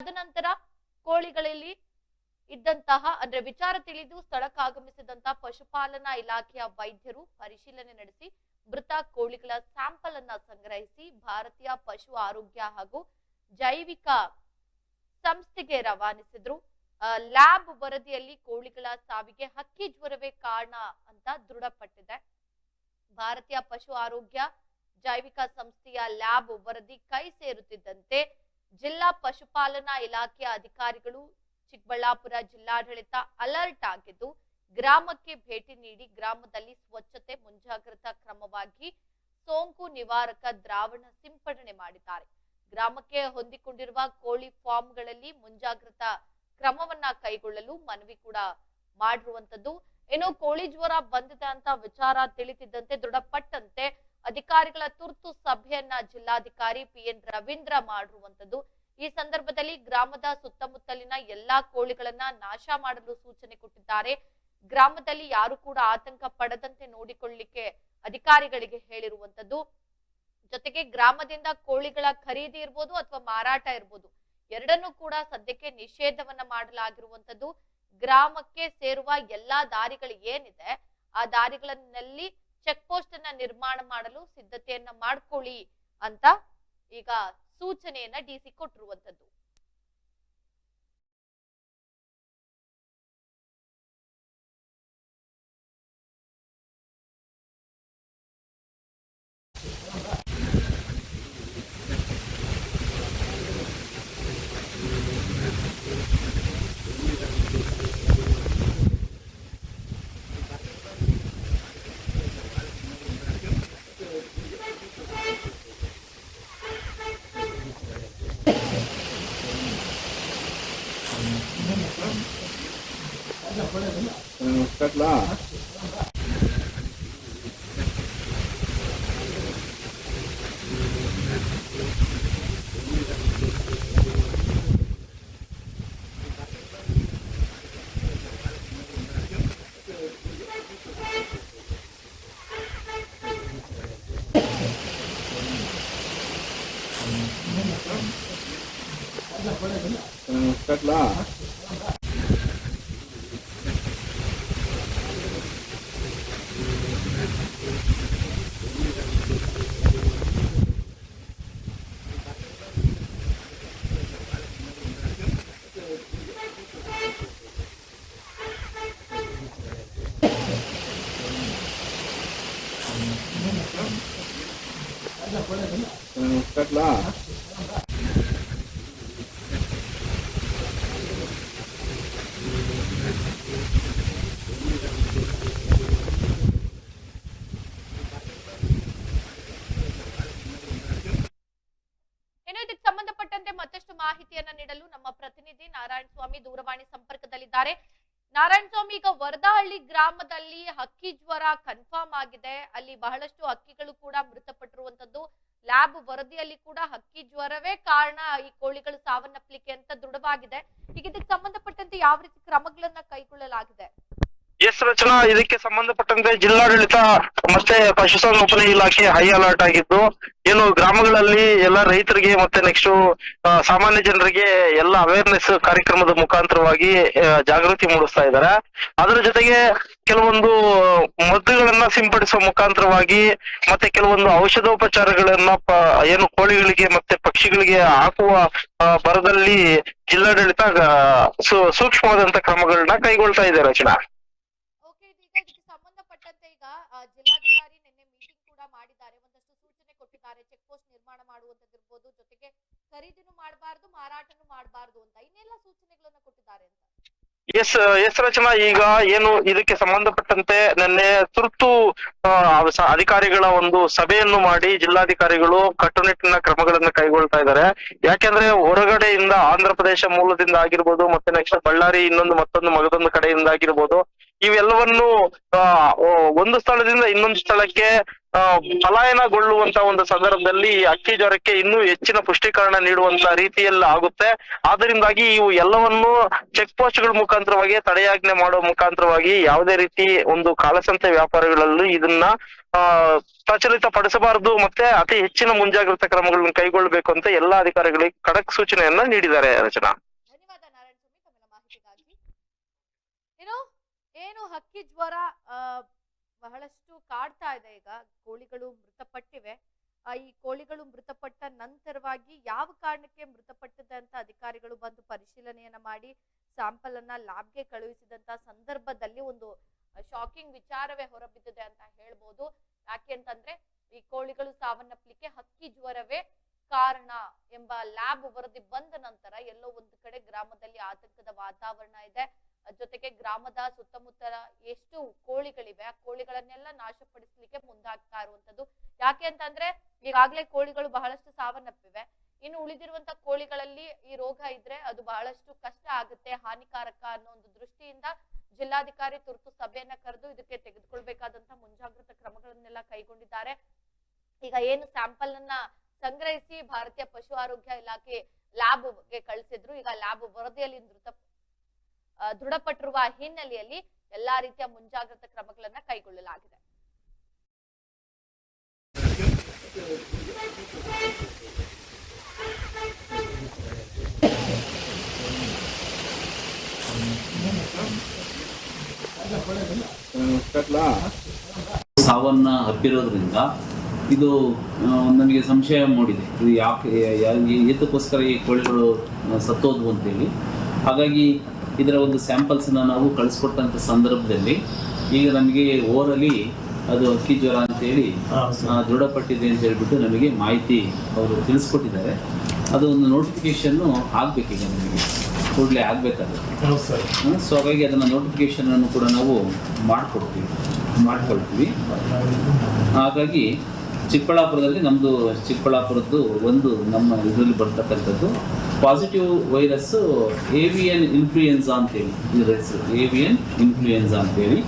ತದನಂತರ ಕೋಳಿಗಳಲ್ಲಿ ಇದ್ದಂತಹ, ಅಂದ್ರೆ ವಿಚಾರ ತಿಳಿದು ಸ್ಥಳಕ್ಕೆ ಆಗಮಿಸಿದಂತಹ ಪಶುಪಾಲನಾ ಇಲಾಖೆಯ ವೈದ್ಯರು ಪರಿಶೀಲನೆ ನಡೆಸಿ ಮೃತ ಕೋಳಿಗಳ ಸ್ಯಾಂಪಲ್ ಅನ್ನ ಸಂಗ್ರಹಿಸಿ ಭಾರತೀಯ ಪಶು ಆರೋಗ್ಯ ಹಾಗೂ ಜೈವಿಕ ಸಂಸ್ಥೆಗೆ ರವಾನಿಸಿದ್ರು. ಲ್ಯಾಬ್ ವರದಿಯಲ್ಲಿ ಕೋಳಿಗಳ ಸಾವಿಗೆ ಹಕ್ಕಿ ಜ್ವರವೇ ಕಾರಣ ಅಂತ ದೃಢಪಟ್ಟಿದೆ. ಭಾರತೀಯ ಪಶು ಆರೋಗ್ಯ ಜೈವಿಕ ಸಂಸ್ಥೆಯ ಲ್ಯಾಬ್ ವರದಿ ಕೈ ಸೇರುತ್ತಿದ್ದಂತೆ ಜಿಲ್ಲಾ ಪಶುಪಾಲನಾ ಇಲಾಖೆಯ ಅಧಿಕಾರಿಗಳು ಚಿಕ್ಕಬಳ್ಳಾಪುರ ಜಿಲ್ಲಾಡಳಿತ ಅಲರ್ಟ್ ಆಗಿದ್ದು, ಗ್ರಾಮಕ್ಕೆ ಭೇಟಿ ನೀಡಿ ಗ್ರಾಮದಲ್ಲಿ ಸ್ವಚ್ಛತೆ ಮುಂಜಾಗ್ರತಾ ಕ್ರಮವಾಗಿ ಸೋಂಕು ನಿವಾರಕ ದ್ರಾವಣ ಸಿಂಪಡಣೆ ಮಾಡಿದ್ದಾರೆ. ಗ್ರಾಮಕ್ಕೆ ಹೊಂದಿಕೊಂಡಿರುವ ಕೋಳಿ ಫಾರ್ಮ್ಗಳಲ್ಲಿ ಮುಂಜಾಗ್ರತಾ ಕ್ರಮವನ್ನ ಕೈಗೊಳ್ಳಲು ಮನವಿ ಕೂಡ ಮಾಡಿರುವಂತದ್ದು ಇನ್ನು ಕೋಳಿ ಜ್ವರ ಬಂದಿದೆ ಅಂತ ವಿಚಾರ ತಿಳಿತಿದ್ದಂತೆ ದೃಢಪಟ್ಟಂತೆ ಅಧಿಕಾರಿಗಳ ತುರ್ತು ಸಭೆಯನ್ನ ಜಿಲ್ಲಾಧಿಕಾರಿ ಪಿ ಎನ್ ರವೀಂದ್ರ ಮಾಡಿರುವಂತದ್ದು ಈ ಸಂದರ್ಭದಲ್ಲಿ ಗ್ರಾಮದ ಸುತ್ತಮುತ್ತಲಿನ ಎಲ್ಲಾ ಕೋಳಿಗಳನ್ನ ನಾಶ ಮಾಡಲು ಸೂಚನೆ ಕೊಟ್ಟಿದ್ದಾರೆ. ಗ್ರಾಮದಲ್ಲಿ ಯಾರು ಕೂಡ ಆತಂಕ ಪಡದಂತೆ ನೋಡಿಕೊಳ್ಳಿಕ್ಕೆ ಅಧಿಕಾರಿಗಳಿಗೆ ಹೇಳಿರುವಂತದ್ದು ಜೊತೆಗೆ ಗ್ರಾಮದಿಂದ ಕೋಳಿಗಳ ಖರೀದಿ ಇರ್ಬೋದು ಅಥವಾ ಮಾರಾಟ ಇರ್ಬೋದು, ಎರಡನ್ನೂ ಕೂಡ ಸದ್ಯಕ್ಕೆ ನಿಷೇಧವನ್ನ ಮಾಡಲಾಗಿರುವಂತದ್ದು ಗ್ರಾಮಕ್ಕೆ ಸೇರುವ ಎಲ್ಲಾ ದಾರಿಗಳು ಏನಿದೆ, ಆ ದಾರಿಗಳಲ್ಲಿ ಚೆಕ್ ಪೋಸ್ಟ್ ಅನ್ನ ನಿರ್ಮಾಣ ಮಾಡಲು ಸಿದ್ಧತೆಯನ್ನ ಮಾಡ್ಕೊಳ್ಳಿ ಅಂತ ಈಗ ಸೂಚನೆಯನ್ನ ಡಿಸಿ ಕೊಟ್ಟಿರುವಂತದ್ದು ముక్కట్లా Gracias. ಕಟ್ಲಾ ಇನ್ನು ಇದಕ್ಕೆ ಸಂಬಂಧಪಟ್ಟಂತೆ ಮತ್ತಷ್ಟು ಮಾಹಿತಿಯನ್ನ ನೀಡಲು ನಮ್ಮ ಪ್ರತಿನಿಧಿ ನಾರಾಯಣ ಸ್ವಾಮಿ ದೂರವಾಣಿ ಸಂಪರ್ಕದಲ್ಲಿದ್ದಾರೆ. ನಾರಾಯಣ ಸ್ವಾಮಿ, ಈಗ ವರದಹಳ್ಳಿ ಗ್ರಾಮದಲ್ಲಿ ಹಕ್ಕಿ ಜ್ವರ ಕನ್ಫರ್ಮ್ ಆಗಿದೆ. ಅಲ್ಲಿ ಬಹಳಷ್ಟು ಹಕ್ಕಿಗಳು ಕೂಡ ಮೃತಪಟ್ಟಿರುವಂತದ್ದು ಲ್ಯಾಬ್ ವರದಿಯಲ್ಲಿ ಕೂಡ ಹಕ್ಕಿ ಜ್ವರವೇ ಕಾರಣ ಈ ಕೋಳಿಗಳು ಸಾವನ್ನಪ್ಪಲಿಕ್ಕೆ ಅಂತ ದೃಢವಾಗಿದೆ. ಈಗ ಇದಕ್ಕೆ ಸಂಬಂಧಪಟ್ಟಂತೆ ಯಾವ ರೀತಿ ಕ್ರಮಗಳನ್ನ ಕೈಗೊಳ್ಳಲಾಗಿದೆ? ಎಸ್ ರಚನಾ, ಇದಕ್ಕೆ ಸಂಬಂಧಪಟ್ಟಂತೆ ಜಿಲ್ಲಾಡಳಿತ ಮತ್ತೆ ಪಶುಸಂಗೋಪನೆ ಇಲಾಖೆ ಹೈ ಅಲರ್ಟ್ ಆಗಿದ್ದು, ಏನು ಗ್ರಾಮಗಳಲ್ಲಿ ಎಲ್ಲ ರೈತರಿಗೆ ಮತ್ತೆ ನೆಕ್ಸ್ಟ್ ಸಾಮಾನ್ಯ ಜನರಿಗೆ ಎಲ್ಲ ಅವೇರ್ನೆಸ್ ಕಾರ್ಯಕ್ರಮದ ಮುಖಾಂತರವಾಗಿ ಜಾಗೃತಿ ಮೂಡಿಸ್ತಾ ಇದ್ದಾರೆ. ಅದರ ಜೊತೆಗೆ ಕೆಲವೊಂದು ಮದ್ದುಗಳನ್ನ ಸಿಂಪಡಿಸುವ ಮುಖಾಂತರವಾಗಿ ಮತ್ತೆ ಕೆಲವೊಂದು ಔಷಧೋಪಚಾರಗಳನ್ನ ಏನು ಕೋಳಿಗಳಿಗೆ ಮತ್ತೆ ಪಕ್ಷಿಗಳಿಗೆ ಹಾಕುವ ಬರದಲ್ಲಿ ಜಿಲ್ಲಾಡಳಿತ ಸೂಕ್ಷ್ಮವಾದಂತ ಕ್ರಮಗಳನ್ನ ಕೈಗೊಳ್ತಾ ಇದೆ ರಚನಾ ಓಕೆ ಇದೀಗ ಇದಕ್ಕೆ ಸಂಬಂಧಪಟ್ಟಂತೆ ಈಗ ಆ, ಜಿಲ್ಲಾಧಿಕಾರಿ ನಿನ್ನೆ ಮೀಟಿಂಗ್ ಕೂಡ ಮಾಡಿದ್ದಾರೆ ಒಂದಷ್ಟು ಸೂಚನೆ ಕೊಟ್ಟಿದ್ದಾರೆ ಚೆಕ್ ಪೋಸ್ಟ್ ನಿರ್ಮಾಣ ಮಾಡುವಂತದಿರ್ಬೋದು ಜೊತೆಗೆ ಖರೀದಿನೂ ಮಾಡಬಾರ್ದು, ಮಾರಾಟನು ಅಂತ ಇನ್ನೆಲ್ಲ ಸೂಚನೆಗಳನ್ನ ಕೊಟ್ಟಿದ್ದಾರೆ ಅಂತ. ಎಸ್ ಎಸ್ ರಚನಾ ಈಗ ಏನು ಇದಕ್ಕೆ ಸಂಬಂಧಪಟ್ಟಂತೆ ನಿನ್ನೆ ತುರ್ತು ಅಧಿಕಾರಿಗಳ ಒಂದು ಸಭೆಯನ್ನು ಮಾಡಿ ಜಿಲ್ಲಾಧಿಕಾರಿಗಳು ಕಟ್ಟುನಿಟ್ಟಿನ ಕ್ರಮಗಳನ್ನು ಕೈಗೊಳ್ತಾ ಇದ್ದಾರೆ. ಯಾಕೆಂದ್ರೆ ಹೊರಗಡೆಯಿಂದ ಆಂಧ್ರ ಪ್ರದೇಶ ಮೂಲದಿಂದ ಆಗಿರ್ಬೋದು, ಮತ್ತೆ ನೆಕ್ಸ್ಟ್ ಬಳ್ಳಾರಿ ಇನ್ನೊಂದು ಮತ್ತೊಂದು ಮಗದೊಂದು ಕಡೆಯಿಂದ ಆಗಿರ್ಬೋದು ಇವೆಲ್ಲವನ್ನು ಒಂದು ಸ್ಥಳದಿಂದ ಇನ್ನೊಂದು ಸ್ಥಳಕ್ಕೆ ಪಲಾಯನಗೊಳ್ಳುವಂತ ಒಂದು ಸಂದರ್ಭದಲ್ಲಿ ಅಕ್ಕಿ ಜ್ವರಕ್ಕೆ ಇನ್ನೂ ಹೆಚ್ಚಿನ ಪುಷ್ಟೀಕರಣ ನೀಡುವಂತ ರೀತಿಯಲ್ಲಿ ಆಗುತ್ತೆ. ಆದ್ದರಿಂದಾಗಿ ಇವು ಎಲ್ಲವನ್ನು ಚೆಕ್ ಪೋಸ್ಟ್ಗಳ ಮುಖಾಂತರವಾಗಿ, ತಡೆಯಾಜ್ಞೆ ಮಾಡುವ ಮುಖಾಂತರವಾಗಿ ಯಾವುದೇ ರೀತಿ ಒಂದು ಕಾಳಸಂತೆ ವ್ಯಾಪಾರಗಳಲ್ಲೂ ಇದನ್ನ, ಆ, ಪ್ರಚಲಿತ ಪಡಿಸಬಾರದು ಮತ್ತೆ ಅತಿ ಹೆಚ್ಚಿನ ಮುಂಜಾಗ್ರತಾ ಕ್ರಮಗಳನ್ನು ಕೈಗೊಳ್ಳಬೇಕು ಅಂತ ಎಲ್ಲಾ ಅಧಿಕಾರಿಗಳಿಗೆ ಖಡಕ್ ಸೂಚನೆಯನ್ನ ನೀಡಿದ್ದಾರೆ ರಚನಾ ಧನ್ಯವಾದ ನಾರಾಯಣ ಸ್ವಾಮಿ ತಮ್ಮೆಲ್ಲ ಮಾಹಿತಿಗಾಗಿ ಏನು ಏನು ಹಕ್ಕಿ ಜ್ವರ ಬಹಳಷ್ಟು ಕಾಡ್ತಾ ಇದೆ ಈಗ. ಕೋಳಿಗಳು ಮೃತಪಟ್ಟಿವೆ. ಈ ಕೋಳಿಗಳು ಮೃತಪಟ್ಟ ನಂತರವಾಗಿ ಯಾವ ಕಾರಣಕ್ಕೆ ಮೃತಪಟ್ಟಿದೆ ಅಂತ ಅಧಿಕಾರಿಗಳು ಬಂದು ಪರಿಶೀಲನೆಯನ್ನ ಮಾಡಿ ಸ್ಯಾಂಪಲ್ ಅನ್ನ ಲ್ಯಾಬ್ಗೆ ಕಳುಹಿಸಿದಂತ ಸಂದರ್ಭದಲ್ಲಿ ಒಂದು ಶಾಕಿಂಗ್ ವಿಚಾರವೇ ಹೊರಬಿದ್ದಿದೆ ಅಂತ ಹೇಳ್ಬೋದು. ಯಾಕೆ ಅಂತಂದ್ರೆ, ಈ ಕೋಳಿಗಳು ಸಾವನ್ನಪ್ಪಲಿಕ್ಕೆ ಹಕ್ಕಿ ಜ್ವರವೇ ಕಾರಣ ಎಂಬ ಲ್ಯಾಬ್ ವರದಿ ಬಂದ ನಂತರ ಎಲ್ಲೋ ಒಂದು ಕಡೆ ಗ್ರಾಮದಲ್ಲಿ ಆತಂಕದ ವಾತಾವರಣ ಇದೆ. ಜೊತೆಗೆ ಗ್ರಾಮದ ಸುತ್ತಮುತ್ತ ಎಷ್ಟು ಕೋಳಿಗಳಿವೆ, ಆ ಕೋಳಿಗಳನ್ನೆಲ್ಲ ನಾಶಪಡಿಸಲಿಕ್ಕೆ ಮುಂದಾಗ್ತಾ ಇರುವಂತದ್ದು ಯಾಕೆ ಅಂತಂದ್ರೆ, ಈಗಾಗಲೇ ಕೋಳಿಗಳು ಬಹಳಷ್ಟು ಸಾವನ್ನಪ್ಪಿವೆ. ಇನ್ನು ಉಳಿದಿರುವಂತ ಕೋಳಿಗಳಲ್ಲಿ ಈ ರೋಗ ಇದ್ರೆ ಅದು ಬಹಳಷ್ಟು ಕಷ್ಟ ಆಗುತ್ತೆ, ಹಾನಿಕಾರಕ ಅನ್ನೋ ಒಂದು ದೃಷ್ಟಿಯಿಂದ ಜಿಲ್ಲಾಧಿಕಾರಿ ತುರ್ತು ಸಭೆಯನ್ನ ಕರೆದು ಇದಕ್ಕೆ ತೆಗೆದುಕೊಳ್ಬೇಕಾದಂತ ಮುಂಜಾಗ್ರತಾ ಕ್ರಮಗಳನ್ನೆಲ್ಲ ಕೈಗೊಂಡಿದ್ದಾರೆ. ಈಗ ಏನು ಸ್ಯಾಂಪಲ್ ಅನ್ನ ಸಂಗ್ರಹಿಸಿ ಭಾರತೀಯ ಪಶು ಆರೋಗ್ಯ ಇಲಾಖೆ ಲ್ಯಾಬ್ಗೆ ಕಳಿಸಿದ್ರು. ಈಗ ಲ್ಯಾಬ್ ವರದಿಯಲ್ಲಿ ಮೃತ ದೃಢಪಟ್ಟಿರುವ ಹಿನ್ನೆಲೆಯಲ್ಲಿ ಎಲ್ಲಾ ರೀತಿಯ ಮುಂಜಾಗ್ರತಾ ಕ್ರಮಗಳನ್ನ ಕೈಗೊಳ್ಳಲಾಗಿದೆ. ಸಾವನ್ನ ಹಬ್ಬಿರೋದ್ರಿಂದ ಇದು ನನಗೆ ಸಂಶಯ ಮೂಡಿದೆ. ಇದು ಯಾಕೆ ಏತಕ್ಕೋಸ್ಕರ ಈ ಕೋಳಿಗಳು ಸತ್ತೋದ್ವು ಅಂತೇಳಿ. ಹಾಗಾಗಿ ಇದರ ಒಂದು ಸ್ಯಾಂಪಲ್ಸನ್ನು ನಾವು ಕಳಿಸ್ಕೊಟ್ಟಂಥ ಸಂದರ್ಭದಲ್ಲಿ ಈಗ ನಮಗೆ ಓರಲಿ ಅದು ಅಕ್ಕಿ ಜ್ವರ ಅಂತೇಳಿ ದೃಢಪಟ್ಟಿದೆ ಅಂತ ಹೇಳ್ಬಿಟ್ಟು ನಮಗೆ ಮಾಹಿತಿ ಅವರು ತಿಳಿಸ್ಕೊಟ್ಟಿದ್ದಾರೆ. ಅದು ಒಂದು ನೋಟಿಫಿಕೇಶನ್ನು ಆಗಬೇಕೀಗ ನಮಗೆ. ಕೂಡಲೇ ಆಗಬೇಕಾದ್ರೆ. ಸೊ ಹಾಗಾಗಿ ಅದನ್ನು ನೋಟಿಫಿಕೇಶನನ್ನು ಕೂಡ ನಾವು ಮಾಡಿಕೊಡ್ತೀವಿ. ಮಾಡ್ಕೊಳ್ತೀವಿ. ಹಾಗಾಗಿ ಚಿಕ್ಕಬಳ್ಳಾಪುರದಲ್ಲಿ ನಮ್ಮದು ಚಿಕ್ಕಬಳ್ಳಾಪುರದ್ದು ಒಂದು ನಮ್ಮ ಇದರಲ್ಲಿ ಬರ್ತಕ್ಕಂಥದ್ದು ಪಾಸಿಟಿವ್ ವೈರಸ್ಸು ಏವಿಯನ್ ಇನ್ಫ್ಲೂಯೆನ್ಸಾ ಅಂತೇಳಿ ಇದರ ಹೆಸರು ಏವಿಯನ್ ಇನ್ಫ್ಲೂಯೆನ್ಸಾ ಅಂತೇಳಿ.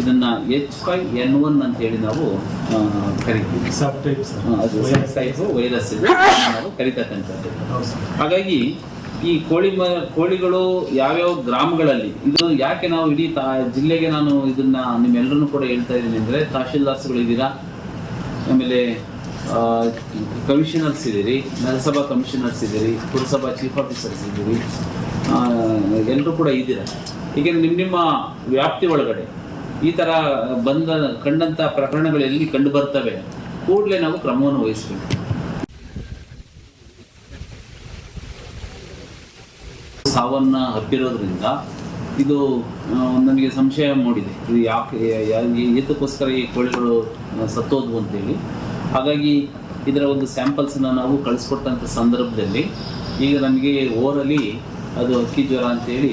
ಇದನ್ನು ಎಚ್ ಫೈವ್ ಎನ್ ಒನ್ ಅಂತೇಳಿ ನಾವು ಕರಿತೀವಿ. ಅದು ಟೈಪ್ ವೈರಸ್ ಇದೆ. ನಾವು ಕರಿತಕ್ಕಂಥದ್ದು. ಹಾಗಾಗಿ ಈ ಕೋಳಿ ಮ ಕೋಳಿಗಳು ಯಾವ್ಯಾವ ಗ್ರಾಮಗಳಲ್ಲಿ ಇದು ಯಾಕೆ ನಾವು ಇಡೀ ತಾ ಜಿಲ್ಲೆಗೆ ನಾನು ಇದನ್ನ ನಿಮ್ಮೆಲ್ಲರನ್ನು ಕೂಡ ಹೇಳ್ತಾ ಇದ್ದೀನಿ ಅಂದರೆ ತಹಶೀಲ್ದಾರ್ಸ್ಗಳಿದ್ದೀರಾ? ಆಮೇಲೆ ಕಮಿಷನರ್ಸ್ ಇದ್ದೀರಿ ನಗರಸಭಾ ಕಮಿಷನರ್ಸ್ ಇದ್ದೀರಿ ಪುರಸಭಾ ಚೀಫ್ ಆಫೀಸರ್ಸ್ ಇದ್ದೀರಿ ಎಲ್ಲರೂ ಕೂಡ ಇದ್ದೀರಾ? ಈಗ ನಿಮ್ಮ ನಿಮ್ಮ ವ್ಯಾಪ್ತಿ ಒಳಗಡೆ ಈ ಥರ ಬಂದ ಕಂಡಂಥ ಪ್ರಕರಣಗಳು ಎಲ್ಲಿ ಕಂಡು ಬರ್ತವೆ, ಕೂಡಲೇ ನಾವು ಕ್ರಮವನ್ನು ವಹಿಸಬೇಕು. ಸಾವನ್ನ ಹಬ್ಬಿರೋದ್ರಿಂದ ಇದು ನನಗೆ ಸಂಶಯ ಮೂಡಿದೆ. ಇದು ಯಾಕೆ ಏತಕ್ಕೋಸ್ಕರ ಈ ಕೋಳಿಗಳು ಸತ್ತೋದ್ವು ಅಂತೇಳಿ. ಹಾಗಾಗಿ ಇದರ ಒಂದು ಸ್ಯಾಂಪಲ್ಸನ್ನು ನಾವು ಕಳಿಸ್ಕೊಟ್ಟಂಥ ಸಂದರ್ಭದಲ್ಲಿ ಈಗ ನಮಗೆ ಓರಲಿ ಅದು ಅಕ್ಕಿ ಜ್ವರ ಅಂತೇಳಿ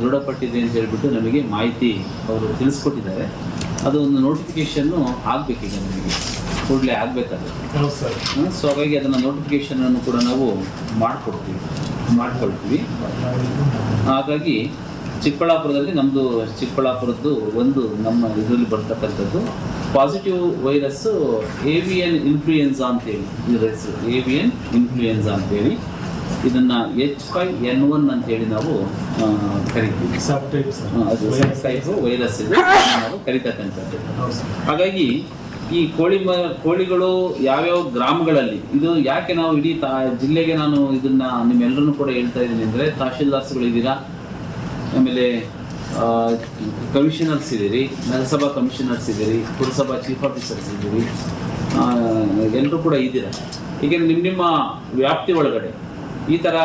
ದೃಢಪಟ್ಟಿದೆ ಅಂತ ಹೇಳ್ಬಿಟ್ಟು ನಮಗೆ ಮಾಹಿತಿ ಅವರು ತಿಳಿಸ್ಕೊಟ್ಟಿದ್ದಾರೆ. ಅದು ಒಂದು ನೋಟಿಫಿಕೇಶನ್ನು ಆಗಬೇಕೀಗ ನಮಗೆ. ಕೂಡಲೇ ಆಗಬೇಕಾದ್ರೆ. ಸೊ ಹಾಗಾಗಿ ಅದನ್ನು ನೋಟಿಫಿಕೇಶನನ್ನು ಕೂಡ ನಾವು ಮಾಡಿಕೊಡ್ತೀವಿ. ಮಾಡ್ಕೊಳ್ತೀವಿ. ಹಾಗಾಗಿ ಚಿಕ್ಕಬಳ್ಳಾಪುರದಲ್ಲಿ ನಮ್ಮದು ಚಿಕ್ಕಬಳ್ಳಾಪುರದ್ದು ಒಂದು ನಮ್ಮ ಇದರಲ್ಲಿ ಬರ್ತಕ್ಕಂಥದ್ದು ಪಾಸಿಟಿವ್ ವೈರಸ್ಸು ಏವಿಯನ್ ಇನ್ಫ್ಲೂಯೆನ್ಸಾ ಅಂತೇಳಿ ಹೇಳಿ ವೈರಸ್ ಏವಿಯನ್ ಇನ್ಫ್ಲೂಯೆನ್ಸಾ ಅಂತೇಳಿ. ಇದನ್ನು ಎಚ್ ಫೈ ಎನ್ ಒನ್ ಅಂತೇಳಿ ನಾವು ಕರಿತೀವಿ. ಸಬ್ ಅದು ಟೈಪ್ ವೈರಸ್ ಇದೆ. ನಾವು ಕರಿತಕ್ಕಂಥದ್ದು. ಹಾಗಾಗಿ ಈ ಕೋಳಿ ಮ ಕೋಳಿಗಳು ಯಾವ್ಯಾವ ಗ್ರಾಮಗಳಲ್ಲಿ ಇದು ಯಾಕೆ ನಾವು ಇಡೀ ತಾ ಜಿಲ್ಲೆಗೆ ನಾನು ಇದನ್ನ ನಿಮ್ಮೆಲ್ಲರನ್ನು ಕೂಡ ಹೇಳ್ತಾ ಇದ್ದೀನಿ ಅಂದರೆ ತಹಶೀಲ್ದಾರ್ಸ್ಗಳಿದ್ದೀರಾ? ಆಮೇಲೆ ಕಮಿಷನರ್ಸ್ ಇದ್ದೀರಿ ನಗರಸಭಾ ಕಮಿಷನರ್ಸ್ ಇದ್ದೀರಿ ಪುರಸಭಾ ಚೀಫ್ ಆಫೀಸರ್ಸ್ ಇದ್ದೀರಿ ಎಲ್ಲರೂ ಕೂಡ ಇದ್ದೀರಾ? ಈಗ ನಿಮ್ಮ ನಿಮ್ಮ ವ್ಯಾಪ್ತಿ ಒಳಗಡೆ ಈ ಥರ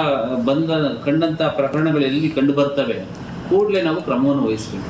ಬಂದ ಕಂಡಂಥ ಪ್ರಕರಣಗಳು ಎಲ್ಲಿ ಕಂಡು ಬರ್ತವೆ, ಕೂಡಲೇ ನಾವು ಕ್ರಮವನ್ನು ವಹಿಸಬೇಕು.